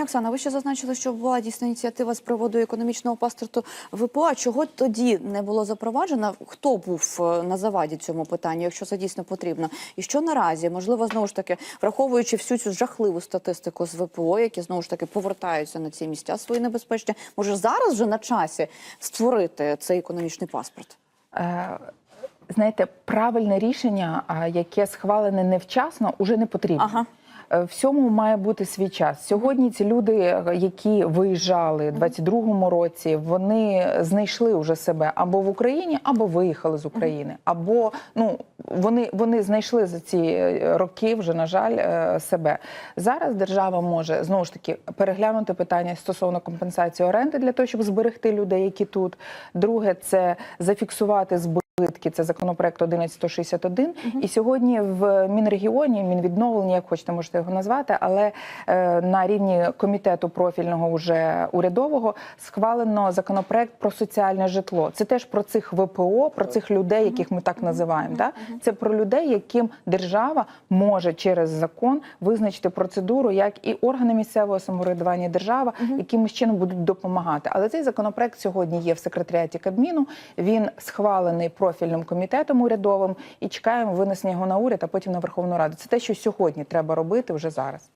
Пані Оксана, ви ще зазначили, що була дійсна ініціатива з приводу економічного паспорту ВПО. А чого тоді не було запроваджено? Хто був е, на заваді цьому питанню, якщо це дійсно потрібно? І що наразі можливо знову ж таки, враховуючи всю цю жахливу статистику з ВПО, які знову ж таки повертаються на ці місця свої небезпечні, може зараз вже на часі створити цей економічний паспорт? Е, Знаєте, правильне рішення, яке схвалене невчасно, уже не потрібно. Ага. Е, Всьому має бути свій час. Сьогодні ці люди, е, які виїжджали у 22-му році, вони знайшли вже себе або в Україні, або виїхали з України, або ну вони, вони знайшли за ці е, роки вже на жаль себе. Зараз держава може знову ж таки переглянути питання стосовно компенсації оренди для того, щоб зберегти людей, які тут. Друге, це зафіксувати збитки. Це законопроект 1161. І сьогодні в Мінрегіоні, Мінвідновлення, як хочете, можете його назвати, але е, на рівні комітету профільного уже урядового схвалено законопроект про соціальне житло. Це теж про цих ВПО, про цих людей, яких ми так називаємо. Да? Це про людей, яким держава може через закон визначити процедуру, як і органи місцевого самоврядування, держава, якимось чином будуть допомагати. Але цей законопроект сьогодні є в секретаріаті Кабміну. Він схвалений профільним комітетом урядовим і чекаємо винесення його на уряд, а потім на Верховну Раду. Це те, що сьогодні треба робити вже зараз.